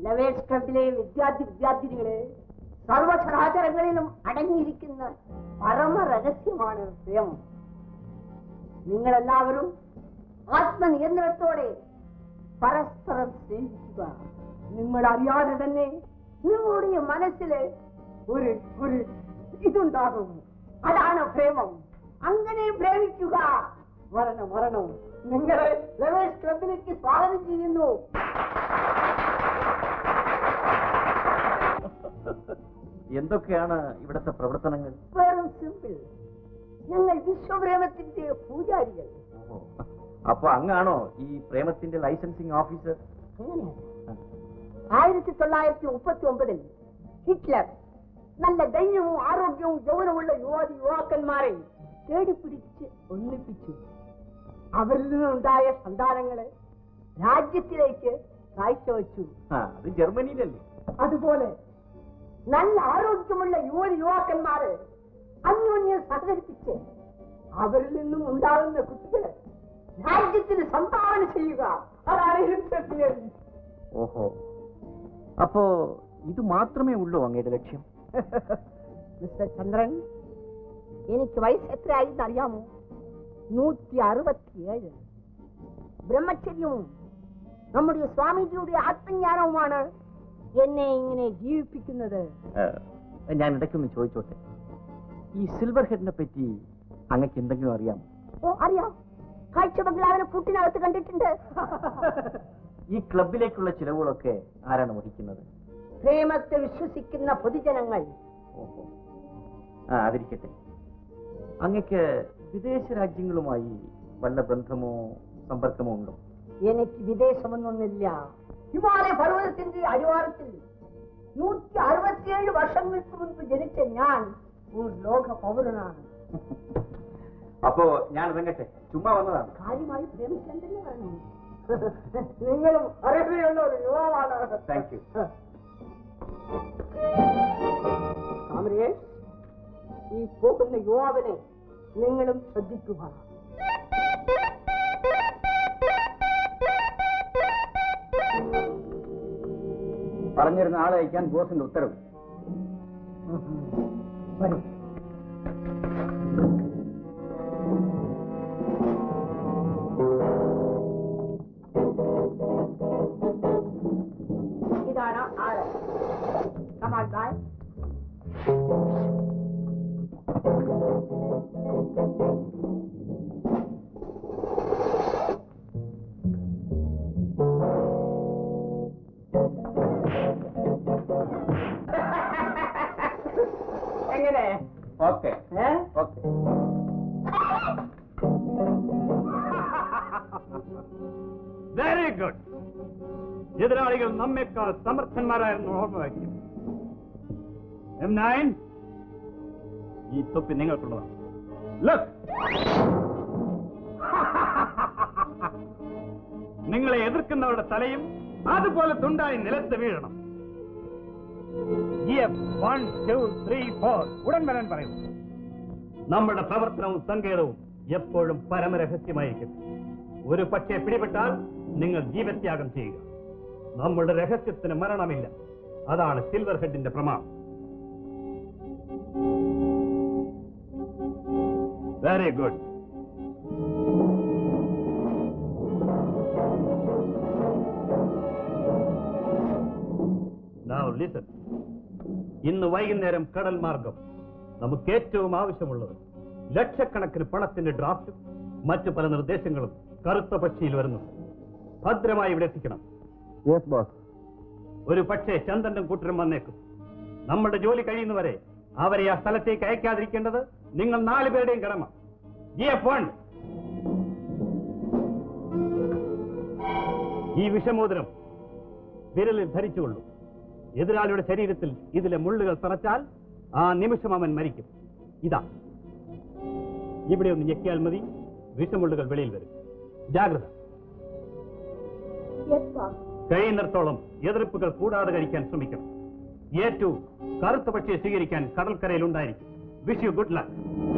Lovers ക്ലബിലെ വിദ്യാർത്ഥി വിദ്യാർത്ഥിനികളെ സർവചരാചരങ്ങളിലും അടങ്ങിയിരിക്കുന്ന പരമ രഹസ്യമാണ് സ്വയം. നിങ്ങളെല്ലാവരും ആത്മനിയന്ത്രണത്തോടെ പരസ്പരം സ്നേഹിക്കുക. നിങ്ങൾ അറിയാതെ തന്നെ നിങ്ങളുടെ മനസ്സിൽ ഒരു ഒരു ഇതുണ്ടാകും. അതാണ് പ്രേമം. അങ്ങനെ പ്രേമിക്കുക. മരണം മരണം. നിങ്ങളെ ക്ലബിലേക്ക് സ്വാഗതം ചെയ്യുന്നു. എന്തൊക്കെയാണ് ഇവിടുത്തെ പ്രവർത്തനങ്ങൾ? വെറും സിമ്പിൾ ഞങ്ങൾ വിശ്വപ്രേമത്തിന്റെ പൂജാരികൾ. അപ്പൊ അങ്ങാണോ ഈ പ്രേമത്തിന്റെ ലൈസൻസിംഗ് ഓഫീസർ ആയിരത്തി തൊള്ളായിരത്തി മുപ്പത്തി ഒമ്പതിൽ ഹിറ്റ്ലർ നല്ല ധൈര്യവും ആരോഗ്യവും യൗവനമുള്ള യുവാതി യുവാക്കന്മാരെ തേടിപ്പിടിച്ച് ഒന്നിപ്പിച്ചു. അവരിൽ നിന്നുണ്ടായ സന്താനങ്ങളെ രാജ്യത്തിലേക്ക് കാഴ്ചവെച്ചു. അത് ജർമ്മനിയിലല്ലേ? അതുപോലെ നല്ല ആരോഗ്യമുള്ള യുവതി യുവാക്കന്മാരെ അന്യോന്യം സഹകരിപ്പിച്ച് അവരിൽ നിന്നും ഉണ്ടാകുന്ന കുട്ടികൾ രാജ്യത്തിന് സംഭാവന ചെയ്യുക. അതാണ് ഓഹോ. അപ്പോ ഇത് മാത്രമേ ഉള്ളൂ അങ്ങയുടെ ലക്ഷ്യം? മിസ്റ്റർ ചന്ദ്രൻ എനിക്ക് വയസ്സ് എത്രയായി എന്നറിയാമോ നൂറ്റി അറുപത്തിയേഴ് ബ്രഹ്മചര്യവും നമ്മുടെ സ്വാമിജിയുടെ ആത്മജ്ഞാനവുമാണ് എന്നെ ഇങ്ങനെ ജീവിപ്പിക്കുന്നത്? ഞാൻ ഇടയ്ക്കൊന്ന് ചോദിച്ചോട്ടെ. ഈ സിൽവർ ഹെഡിനെ പറ്റി അങ്ങക്ക് എന്തെങ്കിലും അറിയാം ഓ അറിയാം. കാഴ്ച ബംഗ്ലാവിനെ കൂട്ടിനകത്ത് കണ്ടിട്ടുണ്ട്. ഈ ക്ലബിലേക്കുള്ള ചിലവുകളൊക്കെ ആരാണ് വഹിക്കുന്നത്? പ്രേമത്തെ വിശ്വസിക്കുന്ന പൊതുജനങ്ങൾ. ആ അതിരിക്കട്ടെ. അങ്ങക്ക് വിദേശ രാജ്യങ്ങളുമായി വല്ല ബന്ധമോ സമ്പർക്കമോ ഉണ്ടോ? എനിക്ക് വിദേശമൊന്നൊന്നില്ല ഹിമാലയ പർവതത്തിന്റെ അടിവാരത്തിൽ നൂറ്റി അറുപത്തിയേഴ് വർഷങ്ങൾക്ക് മുൻപ് ജനിച്ച ഞാൻ ഒരു ലോക പൗരനാണ്. അപ്പോ ഞാൻ ഇറങ്ങട്ടെ? ചുമ്മാ വന്നതാണ്. കാര്യമായി പ്രേമിക്കണ്ടെന്ന് പറഞ്ഞു? നിങ്ങളും അറിയുകയുള്ള ഒരു യുവാവാണ്. താങ്ക് യു ഈ പോകുന്ന യുവാവിനെ നിങ്ങളും ശ്രദ്ധിക്കുക പറഞ്ഞിരുന്ന ആളെ അയക്കാൻ ബോസിന്റെ ഉത്തരവ്. ഇതാണ് ആൾ. കമാൽ ബായ് എങ്ങനെ ഓക്കെ. ഓക്കെ. വെരി ഗുഡ് എതിരാളികൾ നമ്മേക്കാൾ സമർത്ഥന്മാരായിരുന്നു ഓർമ്മ വയ്ക്കും. എം നയൻ ഈ തൊപ്പി നിങ്ങൾക്കുള്ളതാണ്. നിങ്ങളെ എതിർക്കുന്നവരുടെ തലയും അതുപോലെ തുണ്ടായി നിലത്ത് വീഴണം. വൺ ഉടൻ നമ്മുടെ പ്രവർത്തനവും സങ്കേതവും എപ്പോഴും പരമരഹസ്യമായിരിക്കും. ഒരു പക്ഷേ പിടിപെട്ടാൽ നിങ്ങൾ ജീവത്യാഗം ചെയ്യുക. നമ്മളുടെ രഹസ്യത്തിന് മരണമില്ല. അതാണ് സിൽവർ ഹെഡിന്റെ പ്രമാണം. Very good Now listen. ഇന്ന് വൈകുന്നേരം കടൽ മാർഗം. നമുക്ക് ഏറ്റവും ആവശ്യമുള്ളത് ലക്ഷക്കണക്കിന് പണത്തിന്റെ ഡ്രാഫ്റ്റും മറ്റു പല നിർദ്ദേശങ്ങളും കറുത്ത പക്ഷിയിൽ വരുന്നു. ഭദ്രമായി ഇവിടെ എത്തിക്കണം. യെസ് ബോസ് ഒരു പക്ഷേ ചന്ദന്റെ കൂട്ടരും വന്നേക്കും. നമ്മുടെ ജോലി കഴിയുന്നവരെ അവരെ ആ സ്ഥലത്തേക്ക് അയക്കാതിരിക്കേണ്ടത് നിങ്ങൾ നാലു പേരുടെയും കടമ. ഈ വിഷമോതിരം വിരലിൽ ധരിച്ചുകൊള്ളൂ. എതിരാളിയുടെ ശരീരത്തിൽ ഇതിലെ മുള്ളുകൾ തറച്ചാൽ ആ നിമിഷം അവൻ മരിക്കും. ഇതാ. ഇവിടെ ഒന്ന് ഞെക്കിയാൽ മതി. വിഷമുള്ളുകൾ വെളിയിൽ വരും. ജാഗ്രത. കഴിയുന്നിടത്തോളം എതിർപ്പുകൾ കൂടാതെ കഴിക്കാൻ ശ്രമിക്കണം. ഏറ്റവും കറുത്ത പക്ഷിയെ സ്വീകരിക്കാൻ കടൽക്കരയിൽ ഉണ്ടായിരിക്കും. Wish you good luck